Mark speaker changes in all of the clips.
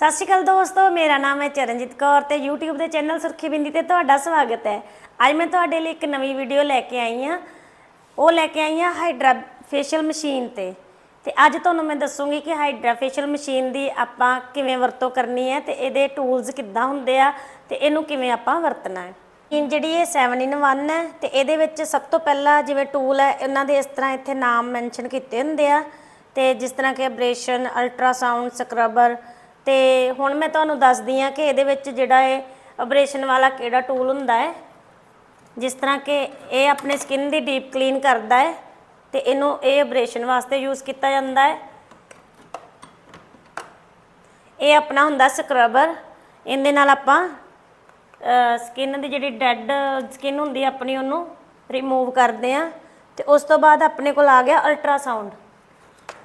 Speaker 1: ਸਤਿ ਸ਼੍ਰੀ ਅਕਾਲ ਦੋਸਤੋ, ਮੇਰਾ ਨਾਮ ਹੈ ਚਰਨਜੀਤ ਕੌਰ ਤੇ YouTube ਦੇ ਚੈਨਲ ਸੁਰਖੀ ਬਿੰਦੀ ਤੇ ਤੁਹਾਡਾ ਸਵਾਗਤ ਹੈ। ਅੱਜ ਮੈਂ ਤੁਹਾਡੇ ਲਈ ਇੱਕ ਨਵੀਂ ਵੀਡੀਓ ਲੈ ਕੇ ਆਈ ਹਾਂ। ਉਹ ਲੈ ਕੇ ਆਈ ਹਾਂ ਹਾਈਡਰਾ ਫੇਸ਼ੀਅਲ ਮਸ਼ੀਨ ਤੇ। ਤੇ ਅੱਜ ਤੁਹਾਨੂੰ ਮੈਂ ਦੱਸੂਗੀ ਕਿ ਹਾਈਡਰਾ ਫੇਸ਼ੀਅਲ ਮਸ਼ੀਨ ਦੀ ਆਪਾਂ ਕਿਵੇਂ ਵਰਤੋਂ ਕਰਨੀ ਹੈ ਤੇ ਇਹਦੇ ਟੂਲਸ ਕਿੱਦਾਂ ਹੁੰਦੇ ਆ ਤੇ ਇਹਨੂੰ ਕਿਵੇਂ ਆਪਾਂ ਵਰਤਣਾ ਹੈ। ਮਸ਼ੀਨ ਜਿਹੜੀ ਇਹ 7 in 1 ਹੈ ਤੇ ਇਹਦੇ ਵਿੱਚ ਸਭ ਤੋਂ ਪਹਿਲਾਂ ਜਿਵੇਂ ਟੂਲ ਹੈ ਇਹਨਾਂ ਦੇ ਇਸ ਤਰ੍ਹਾਂ ਇੱਥੇ ਨਾਮ ਮੈਂਸ਼ਨ ਕੀਤੇ ਹੁੰਦੇ ਆ। ਤੇ ਜਿਸ ਤਰ੍ਹਾਂ ਕਿ ਅਬ੍ਰੇਸ਼ਨ ਅਲਟਰਾਸਾਊਂਡ ਸਕਰਬਰ ਤੇ ਹੁਣ ਮੈਂ ਤੁਹਾਨੂੰ ਦੱਸਦੀ ਆ ਕਿ ਇਹਦੇ ਵਿੱਚ ਜਿਹੜਾ ਹੈ ਅਬ੍ਰੇਸ਼ਨ ਵਾਲਾ ਕਿਹੜਾ ਟੂਲ ਹੁੰਦਾ ਹੈ, ਜਿਸ ਤਰ੍ਹਾਂ ਕਿ ਇਹ ਆਪਣੇ ਸਕਿਨ ਦੀ ਡੀਪ ਕਲੀਨ ਕਰਦਾ ਹੈ ਤੇ ਇਹਨੂੰ ਇਹ ਅਬ੍ਰੇਸ਼ਨ ਵਾਸਤੇ ਯੂਜ਼ ਕੀਤਾ ਜਾਂਦਾ ਹੈ। ਇਹ ਆਪਣਾ ਹੁੰਦਾ ਸਕਰਬਰ ਇਹਦੇ ਨਾਲ ਆਪਾਂ ਸਕਿਨ ਦੀ ਜਿਹੜੀ ਡੈੱਡ ਸਕਿਨ ਹੁੰਦੀ ਆਪਣੀ ਉਹਨੂੰ ਰਿਮੂਵ ਕਰਦੇ ਆ ਤੇ ਉਸ ਤੋਂ ਬਾਅਦ ਆਪਣੇ ਕੋਲ ਆ ਗਿਆ ਅਲਟਰਾਸਾਊਂਡ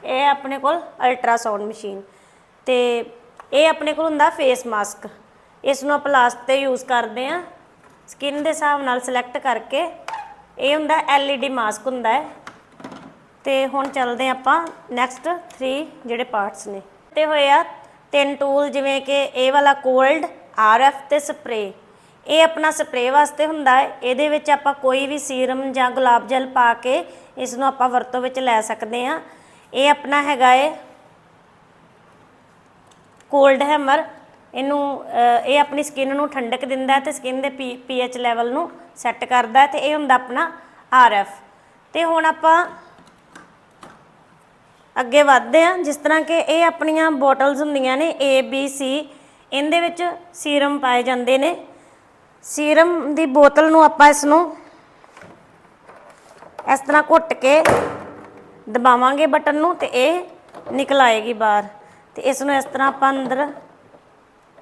Speaker 1: ਇਹ ਆਪਣੇ ਕੋਲ ਅਲਟਰਾਸਾਊਂਡ ਮਸ਼ੀਨ ਤੇ ਇਹ ਆਪਣੇ ਕੋਲ ਹੁੰਦਾ ਫੇਸ ਮਾਸਕ ਇਸ ਨੂੰ ਆਪਾਂ ਲਾਸਟ ਤੇ ਯੂਜ਼ ਕਰਦੇ ਆ ਸਕਿਨ ਦੇ ਹਿਸਾਬ ਨਾਲ ਸਿਲੈਕਟ ਕਰਕੇ ਇਹ ਹੁੰਦਾ LED ਮਾਸਕ ਹੁੰਦਾ ਹੈ। ਤੇ ਹੁਣ ਚੱਲਦੇ ਹਾਂ ਆਪਾਂ ਨੈਕਸਟ 3 ਜਿਹੜੇ ਪਾਰਟਸ ਨੇ। ਤੇ ਹੋਏ ਆ ਤਿੰਨ ਟੂਲ ਜਿਵੇਂ ਕਿ ਇਹ ਵਾਲਾ ਕੋਲਡ RF ਤੇ ਸਪਰੇ ਇਹ ਆਪਣਾ ਸਪਰੇ ਵਾਸਤੇ ਹੁੰਦਾ ਹੈ। ਇਹਦੇ ਵਿੱਚ ਆਪਾਂ ਕੋਈ ਵੀ ਸੀਰਮ ਜਾਂ ਗੁਲਾਬ ਜਲ ਪਾ ਕੇ ਇਸ ਨੂੰ ਆਪਾਂ ਵਰਤੋਂ ਵਿੱਚ ਲੈ ਸਕਦੇ ਹਾਂ। ਇਹ ਆਪਣਾ ਹੈਗਾ ਏ ਕੋਲਡ ਹੈਮਰ, ਇਹਨੂੰ ਇਹ ਆਪਣੀ ਸਕਿਨ ਨੂੰ ਠੰਡਕ ਦਿੰਦਾ ਹੈ ਤੇ ਸਕਿਨ ਦੇ ਪੀਐਚ ਲੈਵਲ ਨੂੰ ਸੈੱਟ ਕਰਦਾ ਹੈ ਤੇ ਇਹ ਹੁੰਦਾ ਆਪਣਾ ਆਰਐਫ ਤੇ ਹੁਣ ਆਪਾਂ ਅੱਗੇ ਵਧਦੇ ਹਾਂ, ਜਿਸ ਤਰ੍ਹਾਂ ਕਿ ਇਹ ਆਪਣੀਆਂ ਬੋਟਲਸ ਹੁੰਦੀਆਂ ਨੇ A, B, C, ਇਹਦੇ ਵਿੱਚ ਸੀਰਮ ਪਾਏ ਜਾਂਦੇ ਨੇ। ਸੀਰਮ ਦੀ ਬੋਤਲ ਨੂੰ ਆਪਾਂ ਇਸ ਨੂੰ ਇਸ ਤਰ੍ਹਾਂ ਘੁੱਟ ਕੇ ਦਬਾਵਾਂਗੇ ਬਟਨ ਨੂੰ ਤੇ ਇਹ ਨਿਕਲ ਆਏਗੀ ਬਾਹਰ। ਤੇ ਇਸ ਨੂੰ ਇਸ ਤਰ੍ਹਾਂ ਆਪਾਂ ਅੰਦਰ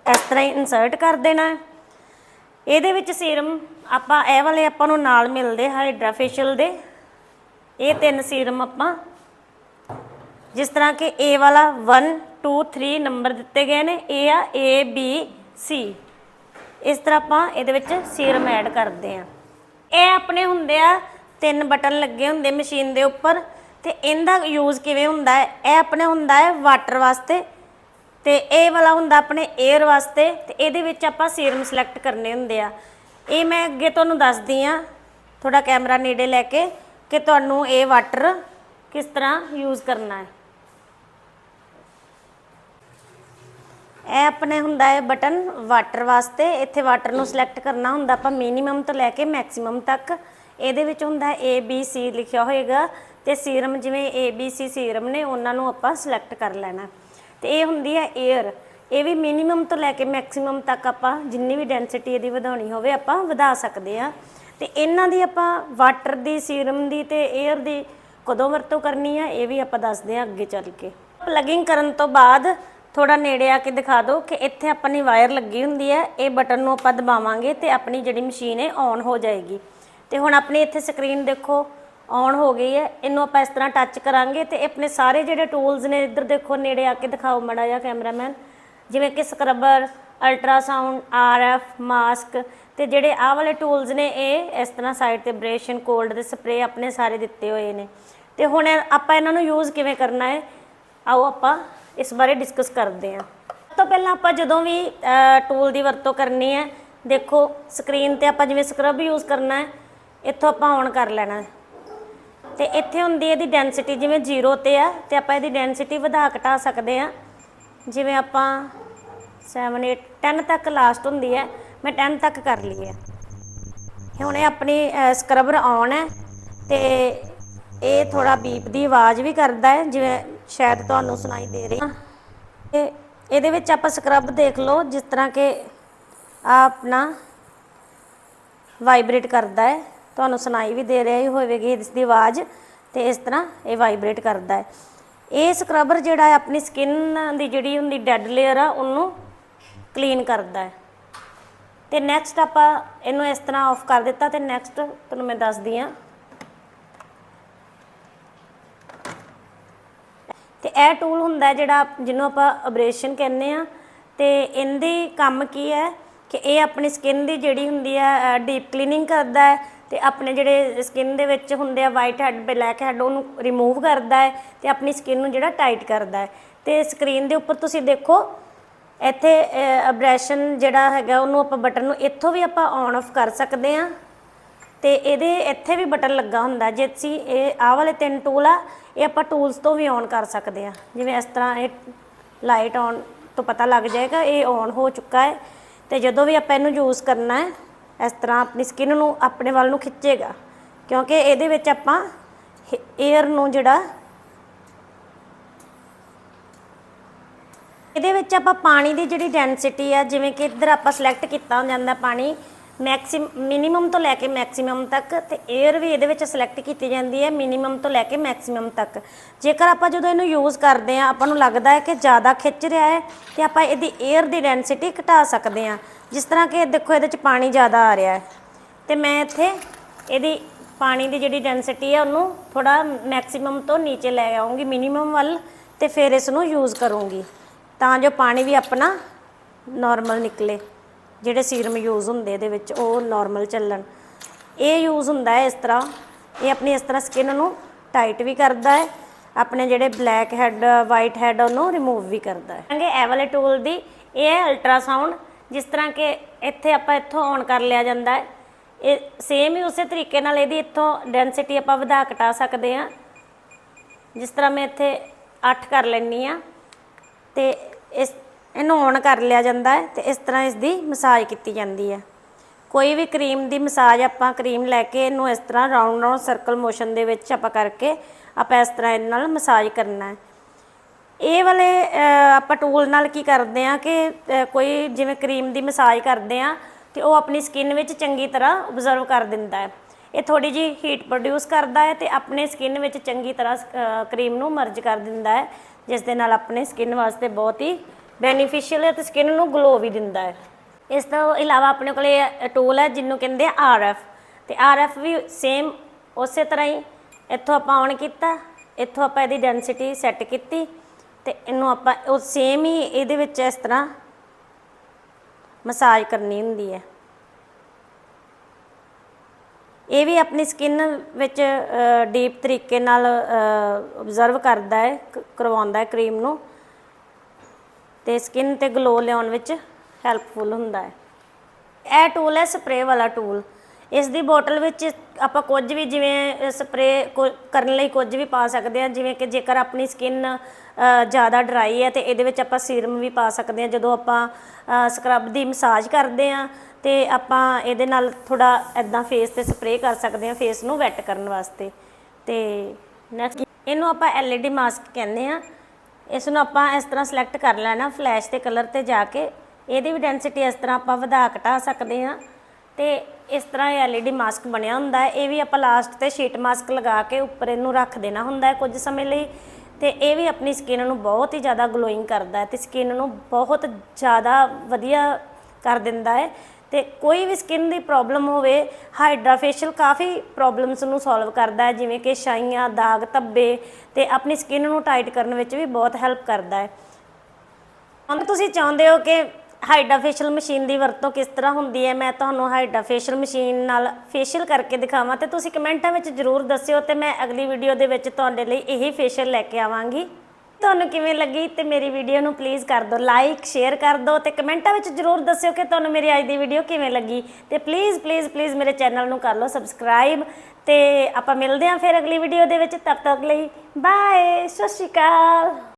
Speaker 1: ਇਸ ਤਰ੍ਹਾਂ ਹੀ ਇਨਸਰਟ ਕਰ ਦੇਣਾ ਹੈ। ਇਹਦੇ ਵਿੱਚ ਸੀਰਮ ਆਪਾਂ ਇਹ ਵਾਲੇ ਆਪਾਂ ਨੂੰ ਨਾਲ ਮਿਲਦੇ ਹਾਈਡਰਾ ਫੇਸ਼ੀਅਲ ਦੇ। ਇਹ ਤਿੰਨ ਸੀਰਮ ਆਪਾਂ, ਜਿਸ ਤਰ੍ਹਾਂ ਕਿ A ਵਾਲਾ 1 2 3 ਨੰਬਰ ਦਿੱਤੇ ਗਏ ਨੇ। ਇਹ ਆ A, B, C ਇਸ ਤਰ੍ਹਾਂ ਆਪਾਂ ਇਹਦੇ ਵਿੱਚ ਸੀਰਮ ਐਡ ਕਰਦੇ ਆ ਇਹ ਆਪਣੇ ਹੁੰਦੇ ਆ ਤਿੰਨ ਬਟਨ ਲੱਗੇ ਹੁੰਦੇ ਮਸ਼ੀਨ ਦੇ ਉੱਪਰ। ਤੇ ਇਹਦਾ ਯੂਜ਼ ਕਿਵੇਂ ਹੁੰਦਾ ਹੈ? ਇਹ ਆਪਣੇ ਹੁੰਦਾ ਹੈ ਵਾਟਰ ਵਾਸਤੇ ਤੇ ਇਹ ਵਾਲਾ ਹੁੰਦਾ ਆਪਣੇ 에ਅਰ ਵਾਸਤੇ ਤੇ ਇਹਦੇ ਵਿੱਚ ਆਪਾਂ ਸੀਰਮ ਸਿਲੈਕਟ ਕਰਨੇ ਹੁੰਦੇ ਆ। ਇਹ ਮੈਂ ਅੱਗੇ ਤੁਹਾਨੂੰ ਦੱਸਦੀ ਆ ਥੋੜਾ ਕੈਮਰਾ ਨੇੜੇ ਲੈ ਕੇ ਕਿ ਤੁਹਾਨੂੰ ਇਹ ਵਾਟਰ ਕਿਸ ਤਰ੍ਹਾਂ ਯੂਜ਼ ਕਰਨਾ ਹੈ। ਇਹ ਆਪਣੇ ਹੁੰਦਾ ਹੈ ਬਟਨ ਵਾਟਰ ਵਾਸਤੇ, ਇੱਥੇ ਵਾਟਰ ਨੂੰ ਸਿਲੈਕਟ ਕਰਨਾ ਹੁੰਦਾ, ਆਪਾਂ ਮਿਨੀਮਮ ਤੋਂ ਲੈ ਕੇ ਮੈਕਸਿਮਮ ਤੱਕ। ਇਹਦੇ ਵਿੱਚ ਹੁੰਦਾ ਹੈ A, B, C ਲਿਖਿਆ ਹੋਏਗਾ। ਤੇ ਸੀਰਮ ਜਿਵੇਂ A, B, C ਸੀਰਮ ਨੇ, ਉਹਨਾਂ ਨੂੰ ਆਪਾਂ ਸਿਲੈਕਟ ਕਰ ਲੈਣਾ। ਤੇ ਇਹ ਹੁੰਦੀ ਹੈ 에ਅਰ ਇਹ ਵੀ ਮਿਨੀਮਮ ਤੋਂ ਲੈ ਕੇ ਮੈਕਸਿਮਮ ਤੱਕ ਆਪਾਂ ਜਿੰਨੀ ਵੀ ਡੈਂਸਿਟੀ ਇਹਦੀ ਵਧਾਉਣੀ ਹੋਵੇ, ਆਪਾਂ ਵਧਾ ਸਕਦੇ ਆ। ਤੇ ਇਹਨਾਂ ਦੀ ਆਪਾਂ ਵਾਟਰ ਦੀ ਸੀਰਮ ਦੀ ਤੇ 에ਅਰ ਦੀ ਕਦੋਂ ਵਰਤੋਂ ਕਰਨੀ ਆ, ਇਹ ਵੀ ਆਪਾਂ ਦੱਸਦੇ ਆ ਅੱਗੇ ਚੱਲ ਕੇ। ਪਲੱਗਿੰਗ ਕਰਨ ਤੋਂ ਬਾਅਦ ਥੋੜਾ ਨੇੜੇ ਆ ਕੇ ਦਿਖਾ ਦਿਓ ਕਿ ਇੱਥੇ ਆਪਣੀ ਵਾਇਰ ਲੱਗੀ ਹੁੰਦੀ ਹੈ ਇਹ ਬਟਨ ਨੂੰ ਆਪਾਂ ਦਬਾਵਾਂਗੇ ਤੇ ਆਪਣੀ ਜਿਹੜੀ ਮਸ਼ੀਨ ਹੈ ਔਨ ਹੋ ਜਾਏਗੀ। ਤੇ ਹੁਣ ਆਪਣੀ ਇੱਥੇ ਸਕਰੀਨ ਦੇਖੋ ਔਨ ਹੋ ਗਈ ਹੈ, ਇਹਨੂੰ ਆਪਾਂ ਇਸ ਤਰ੍ਹਾਂ ਟੱਚ ਕਰਾਂਗੇ ਤੇ ਆਪਣੇ ਸਾਰੇ ਜਿਹੜੇ ਟੂਲਸ ਨੇ, ਇੱਧਰ ਦੇਖੋ ਨੇੜੇ ਆ ਕੇ ਦਿਖਾਓ ਮੜਾ ਜਿਹਾ ਕੈਮਰਾਮੈਨ ਜਿਵੇਂ ਕਿ ਸਕਰਬਰ ਅਲਟਰਾਸਾਊਂਡ ਆਰਐਫ ਮਾਸਕ ਤੇ ਜਿਹੜੇ ਆਹ ਵਾਲੇ ਟੂਲਸ ਨੇ, ਇਹ ਇਸ ਤਰ੍ਹਾਂ ਸਾਈਡ ਤੇ ਬ੍ਰੇਸ਼ਨ ਕੋਲਡ ਦੇ ਸਪਰੇ ਆਪਣੇ ਸਾਰੇ ਦਿੱਤੇ ਹੋਏ ਨੇ। ਤੇ ਹੁਣ ਆਪਾਂ ਇਹਨਾਂ ਨੂੰ ਯੂਜ਼ ਕਿਵੇਂ ਕਰਨਾ ਹੈ, ਆਓ ਆਪਾਂ ਇਸ ਬਾਰੇ ਡਿਸਕਸ ਕਰਦੇ ਹਾਂ। ਸਭ ਤੋਂ ਪਹਿਲਾਂ ਆਪਾਂ ਜਦੋਂ ਵੀ ਟੂਲ ਦੀ ਵਰਤੋਂ ਕਰਨੀ ਹੈ, ਦੇਖੋ ਸਕਰੀਨ ਤੇ ਆਪਾਂ ਜਿਵੇਂ ਸਕਰਬ ਯੂਜ਼ ਕਰਨਾ ਹੈ, ਇੱਥੋਂ ਆਪਾਂ ਔਨ ਕਰ ਲੈਣਾ ਹੈ। ਤੇ ਇੱਥੇ ਹੁੰਦੀ ਇਹਦੀ ਡੈਂਸਿਟੀ ਜਿਵੇਂ 0 ਤੇ ਆ, ਤੇ ਆਪਾਂ ਇਹਦੀ ਡੈਂਸਿਟੀ ਵਧਾ ਘਟਾ ਸਕਦੇ ਆ ਜਿਵੇਂ ਆਪਾਂ 7 8 10 ਤੱਕ ਲਾਸਟ ਹੁੰਦੀ ਹੈ, ਮੈਂ 10 ਤੱਕ ਕਰ ਲਈ ਹੈ। ਹੁਣ ਇਹ ਆਪਣੀ ਸਕਰਬਰ ਆਨ ਹੈ, ਤੇ ਇਹ ਥੋੜਾ ਬੀਪ ਦੀ ਆਵਾਜ਼ ਵੀ ਕਰਦਾ ਹੈ, ਜਿਵੇਂ ਸ਼ਾਇਦ ਤੁਹਾਨੂੰ ਸੁਣਾਈ ਦੇ ਰਹੀ ਤੇ ਇਹਦੇ ਵਿੱਚ ਆਪਾਂ ਸਕਰਬ ਦੇਖ ਲਓ, ਜਿਸ ਤਰ੍ਹਾਂ ਕਿ ਆ ਆਪਣਾ ਵਾਈਬ੍ਰੇਟ ਕਰਦਾ ਹੈ। ਤੁਹਾਨੂੰ ਸੁਣਾਈ ਵੀ ਦੇ ਰਹੀ ਹੋਵੇਗੀ ਇਸ ਦੀ ਆਵਾਜ਼ ਤੇ ਇਸ ਤਰ੍ਹਾਂ ਇਹ ਵਾਈਬ੍ਰੇਟ ਕਰਦਾ ਹੈ। ਇਹ ਸਕਰਬਰ ਜਿਹੜਾ ਹੈ ਆਪਣੀ ਸਕਿਨ ਦੀ ਜਿਹੜੀ ਹੁੰਦੀ ਡੈਡ ਲੇਅਰ ਆ, ਉਹਨੂੰ ਕਲੀਨ ਕਰਦਾ ਹੈ। ਤੇ ਨੈਕਸਟ ਆਪਾਂ ਇਹਨੂੰ ਇਸ ਤਰ੍ਹਾਂ ਆਫ ਕਰ ਦਿੱਤਾ ਤੇ ਨੈਕਸਟ ਤੁਹਾਨੂੰ ਮੈਂ ਦੱਸਦੀ ਆ ਤੇ ਇਹ ਟੂਲ ਹੁੰਦਾ ਜਿਹੜਾ ਜਿਹਨੂੰ ਆਪਾਂ ਅਬਰੇਸ਼ਨ ਕਹਿੰਦੇ ਆ ਤੇ ਇਹਦੇ ਕੰਮ ਕੀ ਹੈ ਕਿ ਇਹ ਆਪਣੀ ਸਕਿਨ ਦੀ ਜਿਹੜੀ ਹੁੰਦੀ ਹੈ ਡੀਪ ਕਲੀਨਿੰਗ ਕਰਦਾ ਹੈ ਤੇ ਆਪਣੇ ਜਿਹੜੇ ਸਕਿਨ ਦੇ ਵਿੱਚ ਹੁੰਦੇ ਆ ਵਾਈਟ ਹੈਡ ਬਲੈਕ ਹੈਡ ਉਹਨੂੰ ਰਿਮੂਵ ਕਰਦਾ ਹੈ ਤੇ ਆਪਣੀ ਸਕਿਨ ਨੂੰ ਜਿਹੜਾ ਟਾਈਟ ਕਰਦਾ ਹੈ। ਤੇ ਸਕਰੀਨ ਦੇ ਉੱਪਰ ਤੁਸੀਂ ਦੇਖੋ, ਇੱਥੇ ਅਬ੍ਰੈਸ਼ਨ ਜਿਹੜਾ ਹੈਗਾ, ਉਹਨੂੰ ਆਪਾਂ ਬਟਨ ਨੂੰ ਇੱਥੋਂ ਵੀ ਆਪਾਂ ਔਨ ਆਫ ਕਰ ਸਕਦੇ ਆ ਤੇ ਇਹਦੇ ਇੱਥੇ ਵੀ ਬਟਨ ਲੱਗਾ ਹੁੰਦਾ, ਜੇ ਅਸੀਂ ਇਹ ਆਹ ਵਾਲੇ ਤਿੰਨ ਟੂਲ ਆ, ਇਹ ਆਪਾਂ ਟੂਲਸ ਤੋਂ ਵੀ ਔਨ ਕਰ ਸਕਦੇ ਆ ਜਿਵੇਂ ਇਸ ਤਰ੍ਹਾਂ ਇਹ ਲਾਈਟ ਔਨ ਤੋਂ ਪਤਾ ਲੱਗ ਜਾਏਗਾ, ਇਹ ਔਨ ਹੋ ਚੁੱਕਾ ਹੈ। ਤੇ ਜਦੋਂ ਵੀ ਆਪਾਂ ਇਹਨੂੰ ਯੂਜ਼ ਕਰਨਾ ਹੈ ਇਸ ਤਰ੍ਹਾਂ ਆਪਣੀ ਸਕਿਨ ਨੂੰ ਆਪਣੇ ਵੱਲ ਨੂੰ ਖਿੱਚੇਗਾ। ਕਿਉਂਕਿ ਇਹਦੇ ਵਿੱਚ ਆਪਾਂ 에ਅਰ ਨੂੰ ਜਿਹੜਾ ਇਹਦੇ ਵਿੱਚ ਆਪਾਂ ਪਾਣੀ ਦੀ ਜਿਹੜੀ ਡੈਂਸਿਟੀ ਆ, ਜਿਵੇਂ ਕਿ ਇੱਧਰ ਆਪਾਂ ਸਿਲੈਕਟ ਕੀਤਾ ਜਾਂਦਾ ਪਾਣੀ ਮੈਕਸਿਮ ਮਿਨੀਮਮ ਤੋਂ ਲੈ ਕੇ ਮੈਕਸਿਮਮ ਤੱਕ ਤੇ 에ਅਰ ਵੀ ਇਹਦੇ ਵਿੱਚ ਸਿਲੈਕਟ ਕੀਤੀ ਜਾਂਦੀ ਹੈ ਮਿਨੀਮਮ ਤੋਂ ਲੈ ਕੇ ਮੈਕਸਿਮਮ ਤੱਕ। ਜੇਕਰ ਆਪਾਂ ਜਦੋਂ ਇਹਨੂੰ ਯੂਜ਼ ਕਰਦੇ ਆ ਆਪਾਂ ਨੂੰ ਲੱਗਦਾ ਹੈ ਕਿ ਜ਼ਿਆਦਾ ਖਿੱਚ ਰਿਹਾ ਹੈ ਤੇ ਆਪਾਂ ਇਹਦੀ 에ਅਰ ਦੀ ਡੈਂਸਿਟੀ ਘਟਾ ਸਕਦੇ ਆ ਜਿਸ ਤਰ੍ਹਾਂ ਕਿ ਦੇਖੋ, ਇਹਦੇ ਵਿੱਚ ਪਾਣੀ ਜ਼ਿਆਦਾ ਆ ਰਿਹਾ ਹੈ। ਤੇ ਮੈਂ ਇੱਥੇ ਇਹਦੀ ਪਾਣੀ ਦੀ ਜਿਹੜੀ ਡੈਂਸਿਟੀ ਹੈ, ਉਹਨੂੰ ਥੋੜਾ ਮੈਕਸਿਮਮ ਤੋਂ ਨੀਚੇ ਲੈ ਆਉਂਗੀ ਮਿਨੀਮਮ ਵੱਲ, ਤੇ ਫਿਰ ਇਸ ਨੂੰ ਯੂਜ਼ ਕਰੂੰਗੀ। ਤਾਂ ਜੋ ਪਾਣੀ ਵੀ ਆਪਣਾ ਨਾਰਮਲ ਨਿਕਲੇ। ਜਿਹੜੇ ਸੀਰਮ ਯੂਜ਼ ਹੁੰਦੇ ਇਹਦੇ ਵਿੱਚ, ਉਹ ਨਾਰਮਲ ਚੱਲਣ। ਇਹ ਯੂਜ਼ ਹੁੰਦਾ ਹੈ ਇਸ ਤਰ੍ਹਾਂ, ਇਹ ਆਪਣੀ ਇਸ ਤਰ੍ਹਾਂ ਸਕਿਨ ਨੂੰ ਟਾਈਟ ਵੀ ਕਰਦਾ ਹੈ, ਆਪਣੇ ਜਿਹੜੇ ਬਲੈਕ ਹੈਡ ਵਾਈਟ ਹੈਡ ਉਹਨੂੰ ਰਿਮੂਵ ਵੀ ਕਰਦਾ ਹੈ। ਕਹਿੰਗੇ ਇਹ ਵਾਲੇ ਟੂਲ ਦੀ ਇਹ ਹੈ ਅਲਟਰਾਸਾਊਂਡ ਜਿਸ ਤਰ੍ਹਾਂ ਕਿ ਇੱਥੇ ਆਪਾਂ ਇੱਥੋਂ ਔਨ ਕਰ ਲਿਆ ਜਾਂਦਾ ਹੈ। ਇਹ ਸੇਮ ਹੀ ਉਸੇ ਤਰੀਕੇ ਨਾਲ ਇਹਦੀ ਇੱਥੋਂ ਡੈਂਸਿਟੀ ਆਪਾਂ ਵਧਾ ਘਟਾ ਸਕਦੇ ਹਾਂ। ਜਿਸ ਤਰ੍ਹਾਂ ਮੈਂ ਇੱਥੇ 8 ਕਰ ਲੈਣੀ ਆ ਤੇ ਇਸ ਇਹਨੂੰ ਔਨ ਕਰ ਲਿਆ ਜਾਂਦਾ ਹੈ ਤੇ ਇਸ ਤਰ੍ਹਾਂ ਇਸ ਦੀ ਮਸਾਜ ਕੀਤੀ ਜਾਂਦੀ ਹੈ। ਕੋਈ ਵੀ ਕਰੀਮ ਦੀ ਮਸਾਜ ਆਪਾਂ ਕਰੀਮ ਲੈ ਕੇ ਇਹਨੂੰ ਇਸ ਤਰ੍ਹਾਂ ਰਾਉਂਡ ਰਾਉਂਡ ਸਰਕਲ ਮੋਸ਼ਨ ਦੇ ਵਿੱਚ ਆਪਾਂ ਕਰਕੇ ਆਪਾਂ ਇਸ ਤਰ੍ਹਾਂ ਇਹਦੇ ਨਾਲ ਮਸਾਜ ਕਰਨਾ ਹੈ। ਇਹ ਵਾਲੇ ਆਪਾਂ ਟੂਲ ਨਾਲ ਕੀ ਕਰਦੇ ਆ ਕਿ ਕੋਈ ਜਿਵੇਂ ਕਰੀਮ ਦੀ ਮਸਾਜ ਕਰਦੇ ਆ ਤੇ ਉਹ ਆਪਣੀ ਸਕਿਨ ਵਿੱਚ ਚੰਗੀ ਤਰ੍ਹਾਂ ਆਬਜ਼ਰਵ ਕਰ ਦਿੰਦਾ ਹੈ। ਇਹ ਥੋੜੀ ਜੀ ਹੀਟ ਪ੍ਰੋਡਿਊਸ ਕਰਦਾ ਹੈ ਤੇ ਆਪਣੇ ਸਕਿਨ ਵਿੱਚ ਚੰਗੀ ਤਰ੍ਹਾਂ ਕਰੀਮ ਨੂੰ ਮਰਜ ਕਰ ਦਿੰਦਾ ਹੈ, ਜਿਸ ਦੇ ਨਾਲ ਆਪਣੇ ਸਕਿਨ ਵਾਸਤੇ ਬਹੁਤ ਹੀ ਬੈਨੀਫੀਸ਼ੀਅਲ ਹੈ ਤੇ ਸਕਿਨ ਨੂੰ ਗਲੋ ਵੀ ਦਿੰਦਾ ਹੈ। ਇਸ ਤੋਂ ਇਲਾਵਾ ਆਪਣੇ ਕੋਲੇ ਟੂਲ ਹੈ ਜਿਹਨੂੰ ਕਹਿੰਦੇ ਆ ਆਰਐਫ ਤੇ ਆਰਐਫ ਵੀ ਸੇਮ ਉਸੇ ਤਰ੍ਹਾਂ ਹੀ ਇੱਥੋਂ ਆਪਾਂ ਔਨ ਕੀਤਾ, ਇੱਥੋਂ ਆਪਾਂ ਇਹਦੀ ਡੈਂਸਿਟੀ ਸੈੱਟ ਕੀਤੀ ਤੇ ਇਹਨੂੰ ਆਪਾਂ ਉਹ ਸੇਮ ਹੀ ਇਹਦੇ ਵਿੱਚ ਇਸ ਤਰ੍ਹਾਂ ਮਸਾਜ ਕਰਨੀ ਹੁੰਦੀ ਹੈ। ਇਹ ਵੀ ਆਪਣੀ ਸਕਿਨ ਵਿੱਚ ਡੀਪ ਤਰੀਕੇ ਨਾਲ ਆਬਜ਼ਰਵ ਕਰਦਾ ਹੈ ਕਰਵਾਉਂਦਾ ਹੈ ਕਰੀਮ ਨੂੰ। ਤੇ ਸਕਿਨ ਤੇ ਗਲੋ ਲਿਆਉਣ ਵਿੱਚ ਹੈਲਪਫੁਲ ਹੁੰਦਾ ਹੈ। ਇਹ ਟੂਲ ਹੈ ਸਪਰੇਅ ਵਾਲਾ ਟੂਲ ਇਸ ਦੀ ਬੋਟਲ ਵਿੱਚ ਆਪਾਂ ਕੁਝ ਵੀ ਜਿਵੇਂ ਸਪਰੇਅ ਕਰਨ ਲਈ ਕੁਝ ਵੀ ਪਾ ਸਕਦੇ ਹਾਂ। ਜਿਵੇਂ ਕਿ ਜੇਕਰ ਆਪਣੀ ਸਕਿਨ ਜ਼ਿਆਦਾ ਡਰਾਈ ਹੈ ਤੇ ਇਹਦੇ ਵਿੱਚ ਆਪਾਂ ਸੀਰਮ ਵੀ ਪਾ ਸਕਦੇ ਹਾਂ। ਜਦੋਂ ਆਪਾਂ ਸਕਰਬ ਦੀ ਮਸਾਜ ਕਰਦੇ ਹਾਂ ਤੇ ਆਪਾਂ ਇਹਦੇ ਨਾਲ ਥੋੜਾ ਐਦਾਂ ਫੇਸ ਤੇ ਸਪਰੇਅ ਕਰ ਸਕਦੇ ਹਾਂ ਫੇਸ ਨੂੰ ਵੈਟ ਕਰਨ ਵਾਸਤੇ। ਤੇ ਨੈਕਸਟ ਇਹਨੂੰ ਆਪਾਂ LED ਮਾਸਕ ਕਹਿੰਦੇ ਆ ਇਸ ਨੂੰ ਆਪਾਂ ਇਸ ਤਰ੍ਹਾਂ ਸਿਲੈਕਟ ਕਰ ਲੈਣਾ ਫਲੈਸ਼ ਦੇ ਕਲਰ ਤੇ ਜਾ ਕੇ। ਇਹਦੀ ਵੀ ਡੈਂਸਿਟੀ ਇਸ ਤਰ੍ਹਾਂ ਆਪਾਂ ਵਧਾ ਘਟਾ ਸਕਦੇ ਹਾਂ। ਤੇ ਇਸ ਤਰ੍ਹਾਂ ਇਹ LED ਮਾਸਕ ਬਣਿਆ ਹੁੰਦਾ ਹੈ। ਇਹ ਵੀ ਆਪਾਂ ਲਾਸਟ ਤੇ ਸ਼ੀਟ ਮਾਸਕ ਲਗਾ ਕੇ ਉੱਪਰ ਇਹਨੂੰ ਰੱਖ ਦੇਣਾ ਹੁੰਦਾ ਹੈ ਕੁਝ ਸਮੇਂ ਲਈ। ਤੇ ਇਹ ਵੀ ਆਪਣੀ ਸਕਿਨ ਨੂੰ ਬਹੁਤ ਹੀ ਜ਼ਿਆਦਾ ਗਲੋਇੰਗ ਕਰਦਾ ਹੈ ਤੇ ਸਕਿਨ ਨੂੰ ਬਹੁਤ ਜ਼ਿਆਦਾ ਵਧੀਆ ਕਰ ਦਿੰਦਾ ਹੈ। ਤੇ ਕੋਈ ਵੀ ਸਕਿਨ ਦੀ ਪ੍ਰੋਬਲਮ ਹੋਵੇ ਹਾਈਡਰਾ ਫੇਸ਼ੀਅਲ ਕਾਫੀ ਪ੍ਰੋਬਲਮਸ ਨੂੰ ਸੋਲਵ ਕਰਦਾ ਹੈ, ਜਿਵੇਂ ਕਿ ਛਾਈਆਂ, ਦਾਗ, ਧੱਬੇ ਤੇ ਆਪਣੀ ਸਕਿਨ ਨੂੰ ਟਾਈਟ ਕਰਨ ਵਿੱਚ ਵੀ ਬਹੁਤ ਹੈਲਪ ਕਰਦਾ ਹੈ। ਹੁਣ ਤੁਸੀਂ ਚਾਹੁੰਦੇ ਹੋ ਕਿ ਹਾਈਡਰਾ ਫੇਸ਼ੀਅਲ ਮਸ਼ੀਨ ਦੀ ਵਰਤੋਂ ਕਿਸ ਤਰ੍ਹਾਂ ਹੁੰਦੀ ਹੈ? ਮੈਂ ਤੁਹਾਨੂੰ ਹਾਈਡਰਾ ਫੇਸ਼ੀਅਲ ਮਸ਼ੀਨ ਨਾਲ ਫੇਸ਼ੀਅਲ ਕਰਕੇ ਦਿਖਾਵਾਂ ਤੇ ਤੁਸੀਂ ਕਮੈਂਟਾਂ ਵਿੱਚ ਜਰੂਰ ਦੱਸਿਓ ਤੇ ਮੈਂ ਅਗਲੀ ਵੀਡੀਓ ਦੇ ਵਿੱਚ ਤੁਹਾਡੇ ਲਈ ਇਹੀ ਫੇਸ਼ੀਅਲ ਲੈ ਕੇ ਆਵਾਂਗੀ। ਤੁਹਾਨੂੰ ਕਿਵੇਂ ਲੱਗੀ ਤੇ ਮੇਰੀ ਵੀਡੀਓ ਨੂੰ ਪਲੀਜ਼ ਕਰ ਦਿਓ ਲਾਈਕ ਸ਼ੇਅਰ ਕਰ ਦਿਓ ਤੇ ਕਮੈਂਟਾਂ ਵਿੱਚ ਜਰੂਰ ਦੱਸਿਓ ਕਿ ਤੁਹਾਨੂੰ ਮੇਰੀ ਅੱਜ ਦੀ ਵੀਡੀਓ ਕਿਵੇਂ ਲੱਗੀ। ਤੇ ਪਲੀਜ਼ ਪਲੀਜ਼ ਪਲੀਜ਼ ਮੇਰੇ ਚੈਨਲ ਨੂੰ ਕਰ ਲਓ ਸਬਸਕ੍ਰਾਈਬ ਤੇ ਆਪਾਂ ਮਿਲਦੇ ਹਾਂ ਫਿਰ ਅਗਲੀ ਵੀਡੀਓ ਦੇ ਵਿੱਚ, ਤਬ ਤੱਕ ਲਈ ਬਾਏ ਸਤਿ ਸ਼੍ਰੀ ਅਕਾਲ।